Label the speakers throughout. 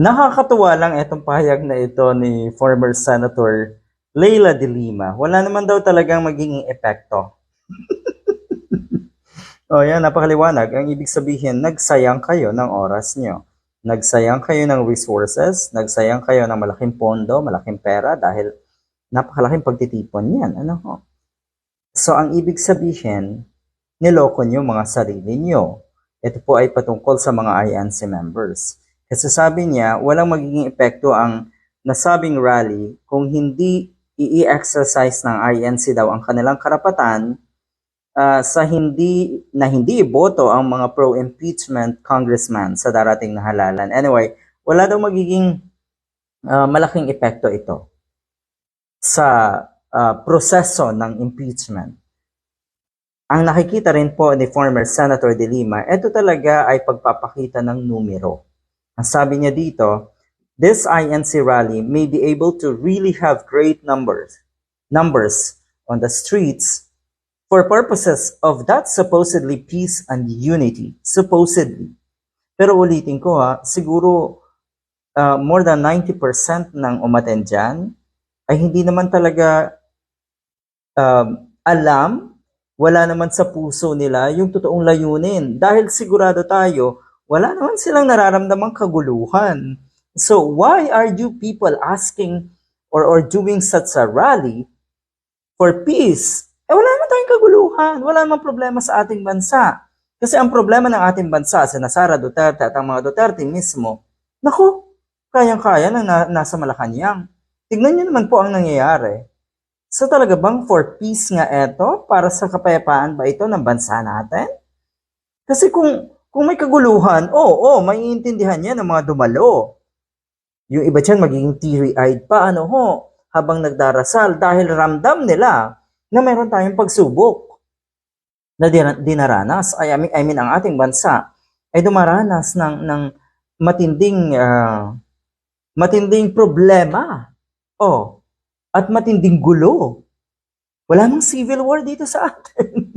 Speaker 1: Nakakatuwa lang itong pahayag na ito ni former Senator Leila de Lima. Wala naman daw talagang magiging epekto. o yan, napakaliwanag. Ang ibig sabihin, nagsayang kayo ng oras nyo. Nagsayang kayo ng resources, nagsayang kayo ng malaking pondo, malaking pera dahil napakalaking pagtitipon yan. Ano ho? So, ang ibig sabihin, niloko nyo mga sarili nyo. Ito po ay patungkol sa mga INC members. Kasi sabi niya, walang magiging epekto ang nasabing rally kung hindi i-exercise ng INC daw ang kanilang karapatan ah, sa hindi na hindi iboto ang mga pro-impeachment congressman sa darating na halalan. Anyway, wala daw magiging ah, malaking epekto ito sa ah, proseso ng impeachment. Ang nakikita rin po ni former Senator De Lima, ito talaga ay pagpapakita ng numero. Sabi niya dito, this INC rally may be able to really have great numbers, numbers on the streets for purposes of that supposedly peace and unity. Supposedly. Pero ulitin ko ha, siguro uh, more than 90% ng umaten dyan ay hindi naman talaga um, alam, wala naman sa puso nila yung totoong layunin. Dahil sigurado tayo, wala naman silang nararamdamang kaguluhan. So why are you people asking or, or doing such a rally for peace? Eh wala naman tayong kaguluhan, wala naman problema sa ating bansa. Kasi ang problema ng ating bansa, si Sara Duterte at ang mga Duterte mismo, naku, kayang-kaya na, na nasa Malacanang. Tignan niyo naman po ang nangyayari. So talaga bang for peace nga eto? Para sa kapayapaan ba ito ng bansa natin? Kasi kung kung may kaguluhan, oo, oh, maiintindihan yan ng mga dumalo. Yung iba dyan magiging teary-eyed pa, ano ho, habang nagdarasal dahil ramdam nila na meron tayong pagsubok na din- dinaranas. I mean, I mean, ang ating bansa ay dumaranas ng, ng matinding ah, matinding problema. Oh, at matinding gulo. Wala namang civil war dito sa atin.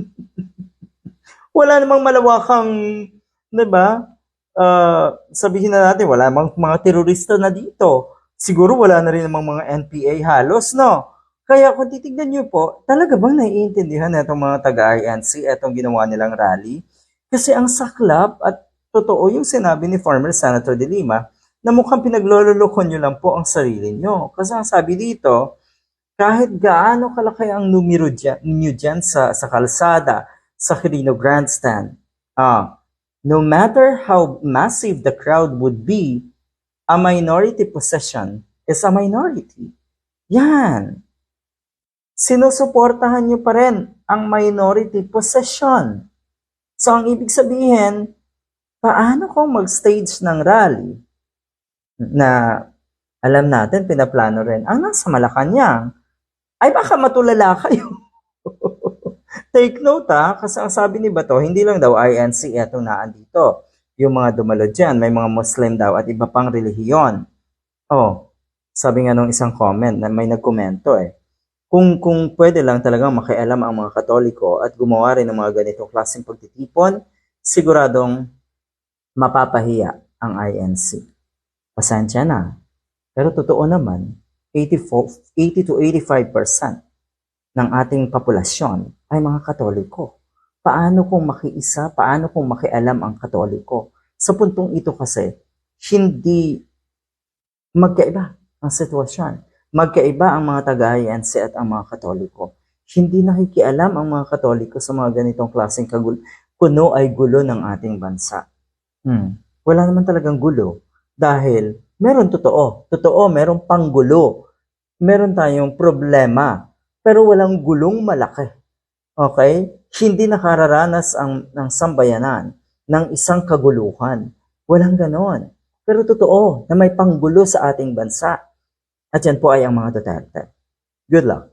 Speaker 1: wala namang malawakang, 'di ba? Ah, sabihin na natin wala namang mga terorista na dito. Siguro wala na rin namang mga NPA halos, no? Kaya kung titignan niyo po, talaga bang naiintindihan na mga taga-INC itong ginawa nilang rally? Kasi ang saklap at totoo yung sinabi ni former Senator De Lima na mukhang pinaglololokon nyo lang po ang sarili nyo. Kasi ang sabi dito, kahit gaano kalaki ang numero dyan, nyo dyan sa, sa kalsada, sa Quirino Grandstand, ah, no matter how massive the crowd would be, a minority possession is a minority. Yan. Sinusuportahan nyo pa rin ang minority possession. So, ang ibig sabihin, paano kung mag-stage ng rally na alam natin, pinaplano rin, ang nasa Malacanang, ay baka matulala kayo. Take note ha, kasi ang sabi ni Bato, hindi lang daw INC etong naandito. Yung mga dumalo dyan, may mga Muslim daw at iba pang relihiyon. Oh, sabi nga nung isang comment na may nagkomento eh. Kung, kung pwede lang talagang makialam ang mga katoliko at gumawa rin ng mga ganitong klaseng pagtitipon, siguradong mapapahiya ang INC. Pasensya na. Pero totoo naman, 84, 80 to 85% ng ating populasyon ay mga katoliko. Paano kung makiisa, paano kung makialam ang katoliko? Sa puntong ito kasi, hindi magkaiba ang sitwasyon. Magkaiba ang mga taga-INC at ang mga katoliko. Hindi nakikialam ang mga katoliko sa mga ganitong klaseng kagul kuno ay gulo ng ating bansa. Hmm. Wala naman talagang gulo dahil meron totoo. Totoo, meron panggulo. Meron tayong problema. Pero walang gulong malaki. Okay? Hindi nakararanas ang, ng sambayanan ng isang kaguluhan. Walang ganon. Pero totoo na may panggulo sa ating bansa. At yan po ay ang mga Duterte. Good luck.